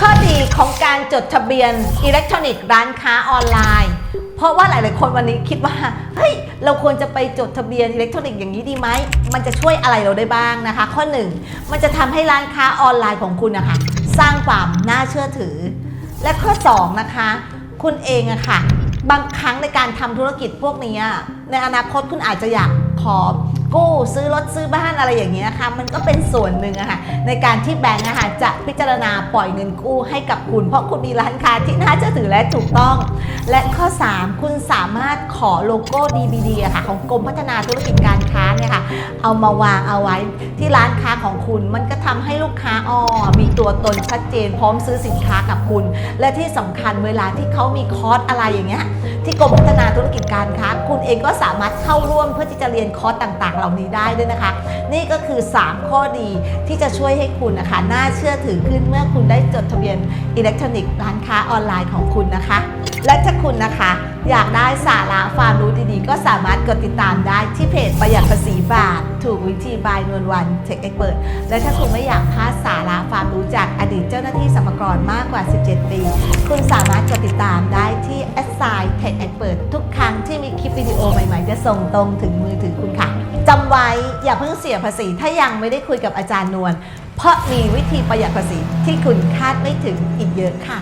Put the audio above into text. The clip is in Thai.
ข้อดีของการจดทะเบียนอิเล็กทรอนิกส์ร้านค้าออนไลน์ เพราะว่าหลาย ๆ คนวันนี้คิดว่า เฮ้ย เราควรจะไปจดทะเบียนอิเล็กทรอนิกส์อย่างนี้ดีไหม มันจะช่วยอะไรเราได้บ้างนะคะ ข้อ 1 มันจะทำให้ร้านค้าออนไลน์ของคุณนะคะสร้างความน่าเชื่อถือ และข้อ 2 นะคะ คุณเองอะค่ะ บางครั้งในการทำธุรกิจพวกนี้อะในอนาคตคุณอาจจะอยากขอ กู้ซื้อรถซื้อบ้านอะไรอย่างเงี้ยค่ะมันก็เป็นส่วนหนึ่งอะค่ะในการที่แบงก์อะค่ะจะพิจารณาปล่อยเงินกู้ให้กับคุณ เพราะคุณมีร้านค้าที่น่าเชื่อถือและถูกต้อง และข้อ 3 คุณสามารถขอโลโก้ DVD อะค่ะของกรมพัฒนาธุรกิจการค้าเนี่ยค่ะเอามาวางเอาไว้ที่ร้านค้าของคุณ มันก็ทำให้ลูกค้าอ๋อมีตัวตนชัดเจน พร้อมซื้อสินค้ากับคุณ และที่สำคัญเวลาที่เขามีคอร์สอะไรอย่างเงี้ยที่กรมพัฒนาธุรกิจการค้า คุณเองก็สามารถเข้าร่วมเพื่อที่จะเรียนคอร์สต่างๆ เหล่านี้ได้ด้วยนะคะ นี่ก็คือ 3 ข้อดีที่จะช่วยให้คุณนะคะน่าเชื่อถือขึ้นเมื่อคุณได้จดทะเบียน อิเล็กทรอนิกส์ร้านค้าออนไลน์ของคุณนะคะ และถ้าคุณนะคะ อยากได้สาระความรู้ดีๆ ก็สามารถกดติดตามได้ที่เพจประหยัดภาษีบาท ถูกวิธีบายนวลวันเทคเอ็กเปิดและถ้าคุณไม่อยากพลาดสาระความรู้จากอดีตเจ้าหน้าที่สรรพากรมากกว่า 17 ปี คุณสามารถกดติดตามได้ที่ s อ i Tech Expert ทุกครั้งที่มีคลิปวิดีโอใหม่ๆ จะส่งตรงถึงมือถือคุณค่ะจำไว้อย่าเพิ่งเสียภาษีถ้ายังไม่ได้คุยกับอาจารย์นวล ราะมีวิธีประหยัดภาษีที่คุณคาดไม่ถึงอีกเยอะค่ะ